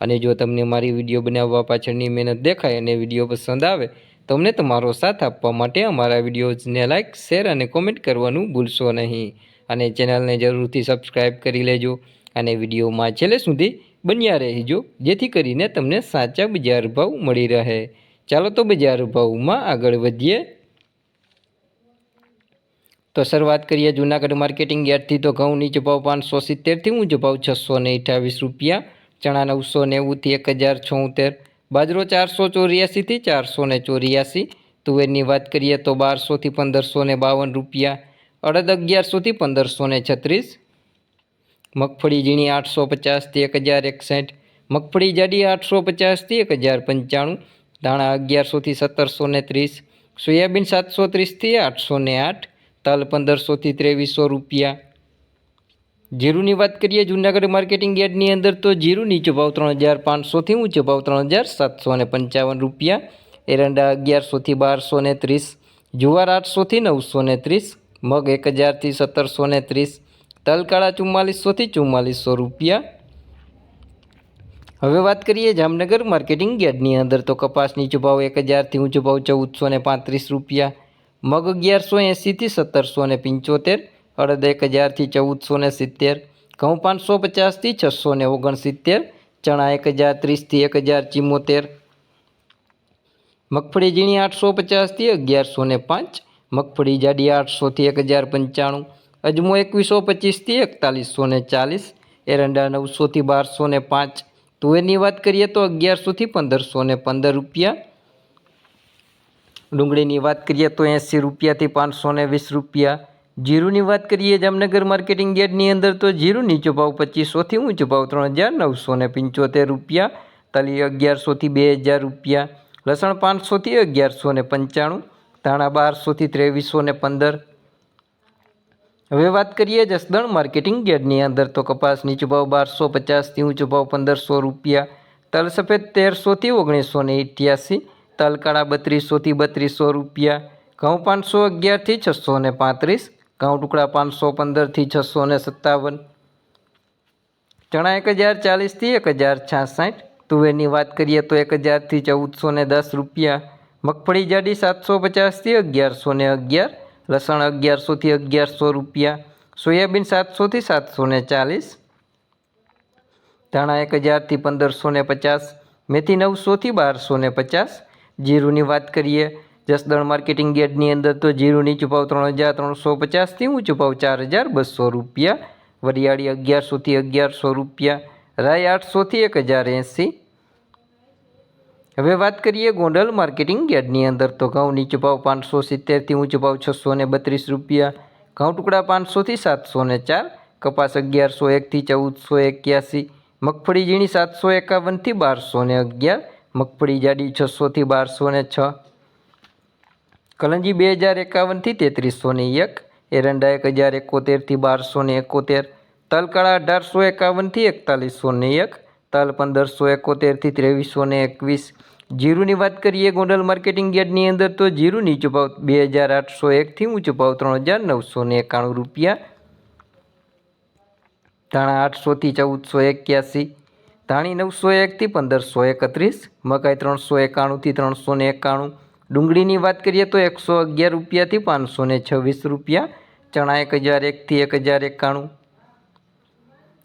અને જો તમને મારી વીડિયો બનાવવા પાછળની મહેનત દેખાય અને વીડિયો પસંદ આવે તો અમને તમારો સાથ આપવા માટે અમારા વિડીયોઝને લાઇક શેર અને કોમેન્ટ કરવાનું ભૂલશો નહીં. અને ચેનલને જરૂરથી સબસ્ક્રાઈબ કરી લેજો અને વિડીયોમાં છેલ્લે સુધી બન્યા રહેજો, જેથી કરીને તમને સાચા બજાર ભાવ મળી રહે. ચાલો તો બજાર ભાવમાં આગળ વધીએ. તો શરૂઆત કરીએ જૂનાગઢ માર્કેટિંગ યાર્ડથી. તો ઘઉં નીચે ભાવ પાંચસો સિત્તેરથી, ઊંચો ભાવ છસો ને અઠાવીસ રૂપિયા. ચણા નવસો નેવુંથી એક હજાર છોતેર, બાજરો ચારસો ચોર્યાસીથી ચારસો ને ચોર્યાસી. તુવેરની વાત કરીએ તો બારસોથી પંદરસો ને બાવન રૂપિયા, અડદ અગિયારસોથી પંદરસો ને છત્રીસ. મગફળી ઝીણી આઠસો પચાસથી એક હજાર એકસઠ, મગફળી જાડી આઠસો પચાસથી એક હજાર પંચાણું, ધાણા અગિયારસોથી સત્તરસો ને ત્રીસ, સોયાબીન સાતસો ત્રીસથી આઠસો ને આઠ, તલ પંદરસોથી ત્રેવીસો રૂપિયા. જીરુની વાત કરીએ, જૂનાગઢ માર્કેટિંગ યાર્ડની અંદર તો જીરું નીચો ભાવ ત્રણ હજાર પાંચસોથી ઊંચો ભાવ ત્રણ હજાર સાતસો ને પંચાવન રૂપિયા. એરંડા અગિયારસોથી બારસો ને ત્રીસ, જુવાર આઠસોથી નવસો ને ત્રીસ, મગ એક હજારથી સત્તરસો ને ત્રીસ, તલકાળા ચુમ્માલીસોથી ચુમ્માલીસો રૂપિયા. હવે વાત કરીએ જામનગર માર્કેટિંગ યાર્ડની અંદર તો કપાસ નીચો ભાવ એક હજારથી ઊંચો ભાવ ચૌદસો ને પાંત્રીસ રૂપિયા, મગ અગિયારસો એંસીથી સત્તરસો ને પંચોતેર અડદ એક હજારથી ચૌદસો ને સિત્તેર ઘઉં પાંચસો પચાસથી છસો ને ઓગણસિત્તેર, ચણા એક હજાર ત્રીસથી એક હજાર ચિમ્મોતેર મગફળી ઝીણી આઠસો પચાસથી અગિયારસો ને પાંચ, મગફળી જાડી આઠસોથી એક હજાર પંચાણું, અજમો એકવીસો પચીસથી એકતાલીસો ને ચાલીસ, એરંડા નવસોથી બારસો ને પાંચ, તુવેરની વાત કરીએ તો અગિયારસોથી પંદરસો ને પંદર રૂપિયા. ડુંગળીની વાત કરીએ તો એંસી રૂપિયાથી પાંચસો ને વીસ રૂપિયા. જીરુની વાત કરીએ જામનગર માર્કેટિંગ યાર્ડની અંદર, તો જીરું નીચો ભાવ પચીસોથી ઊંચો ભાવ ત્રણ હજાર નવસો ને પંચોતેર રૂપિયા, તલી અગિયારસોથી બે હજાર રૂપિયા, લસણ પાંચસોથી અગિયારસો ને પંચાણું, ધાણા બારસોથી ત્રેવીસો ને પંદર. હવે વાત કરીએ જસદણ માર્કેટિંગ યાર્ડની અંદર, તો કપાસ નીચો ભાવ બારસો પચાસથી ઊંચો ભાવ પંદરસો રૂપિયા, તલ સફેદ તેરસોથી ઓગણીસો ને અઠ્યાસી તલ કાળા બત્રીસોથી બત્રીસો રૂપિયા, ઘઉં પાંચસો અગિયારથી છસો ને પાંત્રીસ ઘઉં ટુકડા પાંચસો પંદરથી છસો ને સત્તાવન. ચણા એક હજાર ચાલીસથી એક હજાર છાસઠ. તુવેરની વાત કરીએ તો એક હજારથી ચૌદસો ને દસ રૂપિયા. મગફળી જાડી સાતસો પચાસથી અગિયારસો ને અગિયાર. લસણ અગિયારસોથી અગિયારસો રૂપિયા. સોયાબીન સાતસોથી સાતસો ને ચાલીસ. ધાણા એક હજારથી પંદરસો ને પચાસ. મેથી નવસોથી બારસો ને પચાસ. જીરુની વાત કરીએ જસદણ માર્કેટિંગ યાર્ડની અંદર તો જીરું નીચું ભાવ ત્રણ હજાર ત્રણસો પચાસથી ઊંચું ભાવ ચાર હજાર બસો રૂપિયા. વરિયાળી અગિયારસોથી અગિયારસો રૂપિયા. રાય આઠસોથી એક હજાર એંસી. હવે વાત કરીએ ગોંડલ માર્કેટિંગ યાર્ડની અંદર તો ઘઉં નીચો ભાવ પાંચસો સિત્તેરથી ઊંચો ભાવ છસો ને બત્રીસ રૂપિયા. ઘઉં ટુકડા પાંચસોથી સાતસો ને ચાર. કપાસ અગિયારસો એકથી ચૌદસો એક્યાસી. મગફળી ઝીણી સાતસો એકાવનથી બારસો ને અગિયાર. મગફળી જાડી છસોથી બારસો ને છ. કલંજી બે હજાર એકાવનથી તેત્રીસો ને એક, એરંડા એક હજાર એકોતેરથી બારસો ને એકોતેર, તલકળા અઢારસો એકાવનથી એકતાલીસો ને એક, તલ પંદરસો એકોતેરથી ત્રેવીસો ને એકવીસ. જીરુની વાત કરીએ ગોંડલ માર્કેટિંગ યાર્ડની અંદર તો જીરું નીચો ભાવ બે હજાર આઠસો એકથી ઊંચો ભાવ ત્રણ હજાર નવસો ને એકાણું રૂપિયા. ધાણા આઠસોથી ચૌદસો એક્યાસી, ધાણી નવસો એકથી પંદરસો એકત્રીસ, મકાઈ ત્રણસો એકાણુંથી ત્રણસો ને એકાણું ડુંગળીની વાત કરીએ તો એકસો અગિયાર રૂપિયાથી પાંચસો ને છવ્વીસ રૂપિયા, ચણા એક હજાર એકથી એક હજાર એકાણું.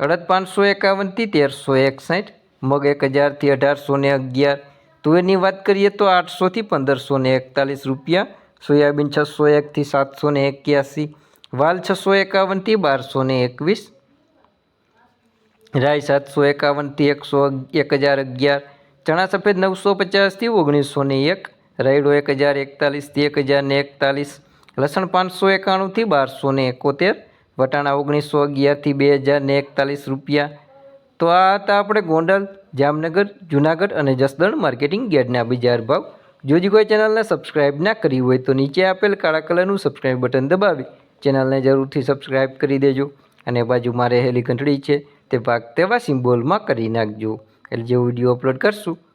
અડદ પાંચસો એકાવનથી તેરસો એકસઠ, મગ એક હજારથી અઢારસો ને અગિયાર. તુવેરની વાત કરીએ તો આઠસોથી પંદરસો ને એકતાલીસ રૂપિયા, સોયાબીન છસો એકથી સાતસો ને એક્યાસી, વાલ છસો એકાવનથી બારસો ને એકવીસ રાય સાતસો એકાવનથી એકસો એક હજાર અગિયાર, ચણા સફેદ નવસો પચાસથી ઓગણીસો ને એક રાયડો એક હજાર એકતાલીસથી એક હજાર ને એકતાલીસ. લસણ પાંચસો એકાણુંથી બારસો ને એકોતેર. વટાણા ઓગણીસો અગિયારથી બે હજાર ને એકતાલીસ રૂપિયા. તો આ હતા આપણે ગોંડલ, જામનગર, જુનાગઢ અને જસદણ માર્કેટિંગ ગેટના બજાર ભાવ. જો હજી કોઈ ચેનલને સબસ્ક્રાઇબ ના કરી હોય તો નીચે આપેલ કાળા કલરનું સબસ્ક્રાઇબ બટન દબાવી. ચેનલને જરૂરથી સબસ્ક્રાઇબ કરી દેજો અને બાજુમાં રહેલી ઘંટડી છે તે ભાગ તેવા સિમ્બોલમાં કરી નાખજો. એટલે જે વીડિયો અપલોડ કરશું.